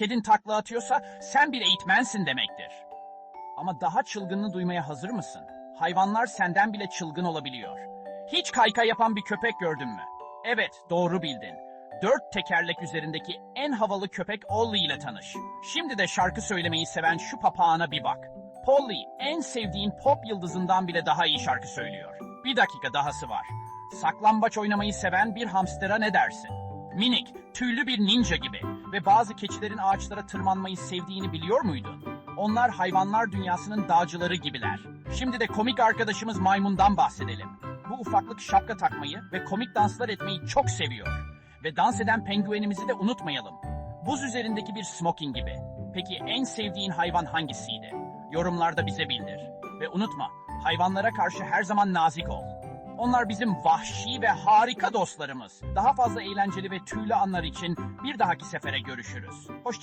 Kedin takla atıyorsa sen bir eğitmensin demektir. Ama daha çılgınını duymaya hazır mısın? Hayvanlar senden bile çılgın olabiliyor. Hiç kaykay yapan bir köpek gördün mü? Evet, doğru bildin. Dört tekerlek üzerindeki en havalı köpek Ollie ile tanış. Şimdi de şarkı söylemeyi seven şu papağana bir bak. Polly, en sevdiğin pop yıldızından bile daha iyi şarkı söylüyor. Bir dakika dahası var. Saklambaç oynamayı seven bir hamstera ne dersin? Minik, tüylü bir ninja gibi ve bazı keçilerin ağaçlara tırmanmayı sevdiğini biliyor muydun? Onlar hayvanlar dünyasının dağcıları gibiler. Şimdi de komik arkadaşımız maymundan bahsedelim. Bu ufaklık şapka takmayı ve komik danslar etmeyi çok seviyor. Ve dans eden penguenimizi de unutmayalım. Buz üzerindeki bir smoking gibi. Peki en sevdiğin hayvan hangisiydi? Yorumlarda bize bildir. Ve unutma, hayvanlara karşı her zaman nazik ol. Onlar bizim vahşi ve harika dostlarımız. Daha fazla eğlenceli ve tüylü anlar için bir dahaki sefere görüşürüz. Hoşça